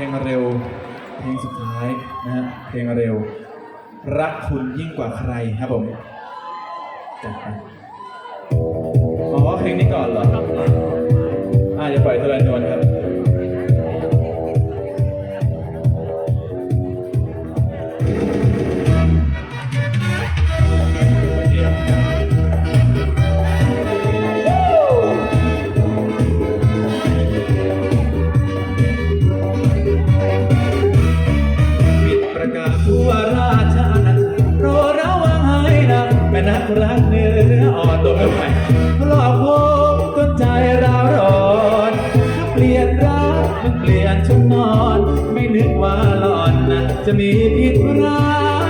ลงเร็ว เพลงสุดท้ายนะฮะเพลงเร็ว รักคุณยิ่งกว่าใครครับผมจัดไปอ๋อเพลงนี้ก่อนเหรออ่าจะปล่อยตัวลนวล รักเนื้ออ่อนตัวไม่หลอกผมจนใจเราวร้อนเปลี่ยนรักมันเปลี่ยนชุดนอน ไม่นึกว่าหลอนนะจะมีผิดร้าย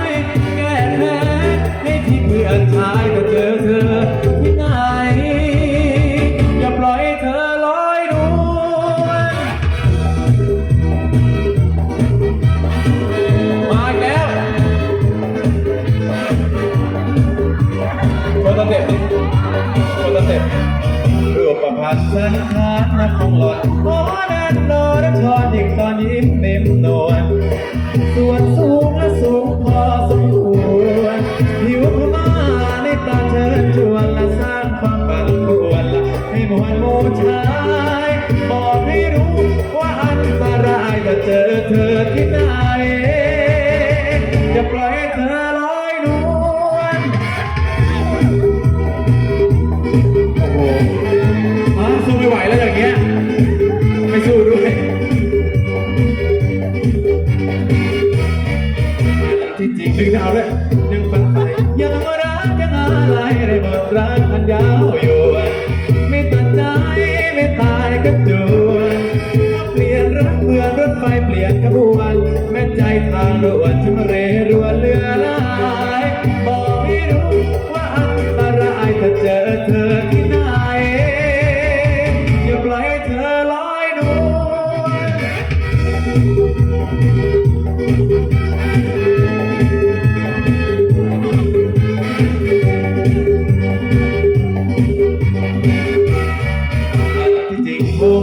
คนละเด็ดคนละเด็ดรูปประพันธ์สันทานนักของหลอดโอ้นันโนนัชอนยิ่งตอนยิ้มเต็มนวลส่วนสูงและสูงพอสมควรผิวพม่าในตาเชิญชวนและสร้างความปั่นป่วนและให้มวลโมชา รักอันยาวยู่ไม่ตัดใจไม่ตายก็จวนเปลี่ยนรักเพื่อนรถไฟเปลี่ยนขบวน แม้ใจทางด่วนจะมาเรรวนเรือลายบอกให้รู้ว่าอันตรายถ้าเจอเธอที่ไหนอย่าปล่อยเธอลอยนวล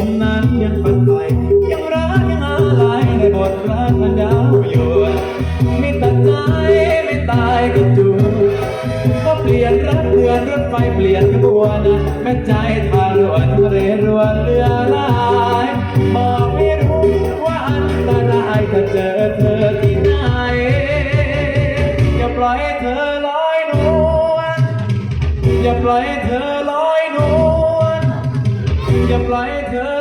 มนั้นยังฝันไฟยังรักยังอะไรในบทรักมันยาวอยู่ไม่ตัดใจไม่ตายก็จูก็เปลี่ยนรักเพื่อนรถไฟเปลี่ยนขบวนแม้ใจทางด่วนเรรวนเรือลายบอกไม่รู้ว่าอันตรายถ้าเจอเธอที่ไหนอย่าปล่อยเธอลอยนวลอย่าปล่อยเธอลอยนวลอย่าปล่อยเธอ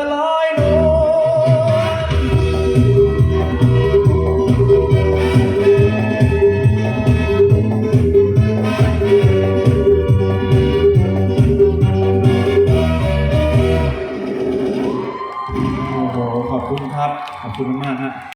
โอ้โห